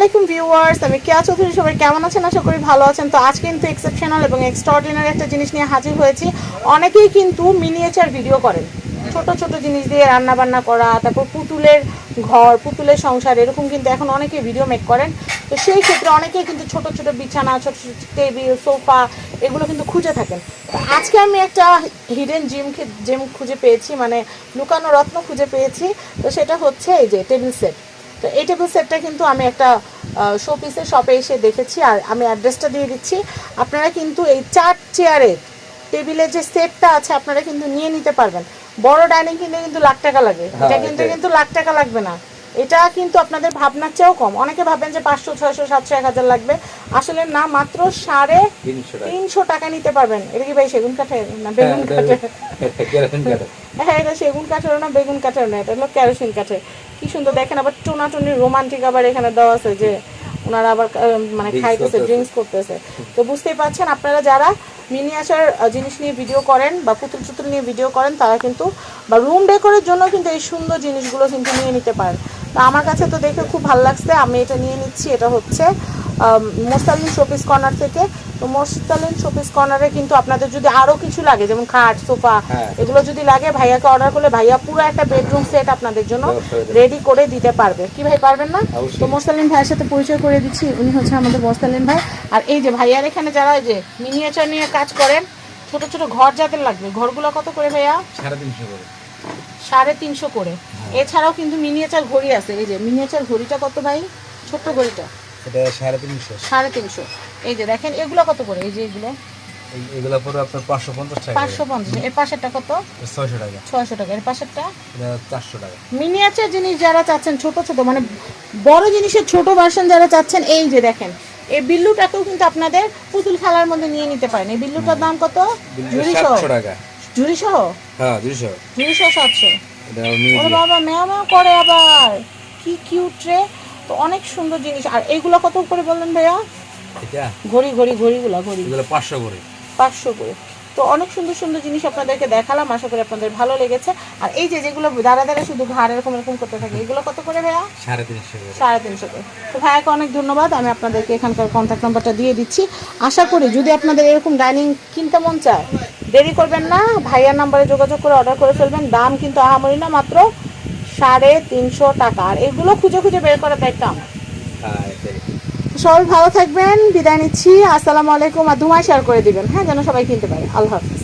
আলাইকুম ভিউয়ার্স, আমি কেয়া চৌধুরী সবাই কেমন আছেন? আশা করি ভালো আছেন। তো আজ কিন্তু এক্সেপশনাল এবং এক্সট্রাঅর্ডিনারি একটা জিনিস নিয়ে হাজির হয়েছি। অনেকেই কিন্তু মিনিয়েচার ভিডিও করেন। ছোট ছোট জিনিস দিয়ে রান্না বান্না করা, তারপর পুতুলের ঘর, পুতুলের সংসার, এরকম কিন্তু এখন অনেকে ভিডিও মেক করেন। তো সেই ক্ষেত্রে অনেকেই কিন্তু ছোট ছোট বিছানা, ছোট ছোট টেবিল, সোফা, এগুলো কিন্তু খুঁজে থাকেন। আজকে আমি একটা হিডেন জিম জিম খুঁজে পেয়েছি মানে লুকানো রত্ন খুঁজে পেয়েছি। তো সেটা হচ্ছে এই যে টেবিল সেট তো এই টেবিল সেটটা কিন্তু আমি একটা শো পিসের শপে এসে দেখেছি আর আমি অ্যাড্রেসটা দিয়ে দিচ্ছি। আপনারা কিন্তু এই চার চেয়ারের টেবিলের যে সেটটা আছে আপনারা কিন্তু নিয়ে নিতে পারবেন। বড় ডাইনিং কিনতে কিন্তু লাখ টাকা লাগে। হ্যাঁ, এটা কিন্তু কিন্তু লাখ টাকা লাগবে না। এটা কিন্তু আপনাদের ভাবনার চেয়েও কম। অনেকে ভাবেন যে পাঁচশো ছয়শো সাতশো এক হাজার লাগবে। আসলে না মাত্র সাড়ে তিনশো টাকা। নিতে পারবেন। এটা কি ভাই সেগুন কাঠের না বেগুন কাঠের? কাঠে হ্যাঁ এটা সেগুন কাঠের না বেগুন কাঠের না এটা হলো ক্যারোসিন কাঠের। কি সুন্দর দেখেন আবার টোনা টুনি রোমান্টিক আবার এখানে দেওয়া আছে যে ওনারা আবার মানে খাইতেছে। ড্রিঙ্কস করতেছে তো বুঝতেই পারছেন আপনারা যারা মিনিয়েচার জিনিস নিয়ে ভিডিও করেন বা পুতুল টুতুল নিয়ে ভিডিও করেন তারা কিন্তু বা রুম ডেকোরের জন্য কিন্তু এই সুন্দর জিনিসগুলো কিন্তু নিয়ে নিতে পারেন তো আমার কাছে তো দেখে খুব ভালো লাগছে আমি এটা নিয়ে নিচ্ছি এটা হচ্ছে মোস্তালিন শোপিস কর্নার থেকে। তো মোস্তালিন শোপিস কর্নারে কিন্তু আপনাদের যদি আরও কিছু লাগে যেমন খাট সোফা হ্যাঁ। এগুলো যদি লাগে ভাইয়াকে অর্ডার করলে ভাইয়া পুরো একটা বেডরুম সেট আপনাদের জন্য। রেডি করে দিতে পারবে। কি ভাই পারবেন না? তো মোস্তালিন ভাইয়ের সাথে পরিচয় করে দিচ্ছি উনি হচ্ছে আমাদের মোস্তালিন ভাই। আর এই যে ভাইয়ার এখানে যারা যে মিনিয়েচার নিয়ে কাজ করেন ছোট ছোট ঘর যাদের লাগবে ঘরগুলো কত করে ভাইয়া? সাড়ে তিনশো করে। সাড়ে তিনশো করে। এছাড়াও কিন্তু মিনিয়েচার ঘড়ি আছে। এই যে মিনিয়েচার ঘড়িটা কত ভাই? ছোট্ট ঘড়িটা। এটা সাড়ে তিনশো। সাড়ে তিনশো। এই যে দেখেন এগুলো কত করে? এই যে এগুলো? এগুলো পরে আপনার পাঁচশো পঞ্চাশ টাকা পাঁচশো পঞ্চাশ। এর পাশেরটা কত? ছয়শো টাকা। ছয়শো টাকা। এর পাশেরটা? চারশো টাকা। মিনিয়েচার জিনিস যারা চাচ্ছেন ছোট ছোট মানে বড় জিনিসের ছোট ভার্সন যারা চাচ্ছেন এই যে দেখেন এই বিল্লুটাকেও কিন্তু আপনাদের পুতুল খেলার মধ্যে নিয়ে নিতে পারেন। এই বিল্লুটার দাম কত? টাকা। হ্যাঁ সাতশো। বাবা ম্যাও ম্যাও করে আবার। কি কিউট রে। তো অনেক সুন্দর জিনিস। আর এইগুলো কত করে বললেন ভাইয়া? এটা? ঘড়ি ঘড়ি ঘড়িগুলো ঘড়ি। এগুলো পাঁচশো করে। পাঁচশো করে। তো অনেক সুন্দর সুন্দর জিনিস আপনাদেরকে দেখালাম। আশা করি আপনাদের ভালো লেগেছে। আর এই যে যেগুলো দাঁড়া দাঁড়া শুধু ঘাড় এরকম এরকম করতে থাকে এগুলো কত করে ভাইয়া? সাড়ে তিনশো করে। সাড়ে তিনশো করে। তো ভাইয়াকে অনেক ধন্যবাদ। আমি আপনাদেরকে এখানকার কন্ট্যাক্ট নাম্বারটা দিয়ে দিচ্ছি। আশা করি যদি আপনাদের এরকম ডাইনিং কিনতে মন চায় দেরি করবেন না। ভাইয়ার নাম্বারে যোগাযোগ করে অর্ডার করে ফেলবেন। দাম কিন্তু আহামরি না মাত্র সাড়ে তিনশো টাকা। আর এগুলো খুঁজে খুঁজে বের করার দায়িত্ব আমার। হ্যাঁ সবাই ভালো থাকবেন বিদায় নিচ্ছি। আসসালামু আলাইকুম আর দুমায় শেয়ার করে দিবেন। হ্যাঁ যেন সবাই কিনতে পারে। আল্লাহ হাফিজ।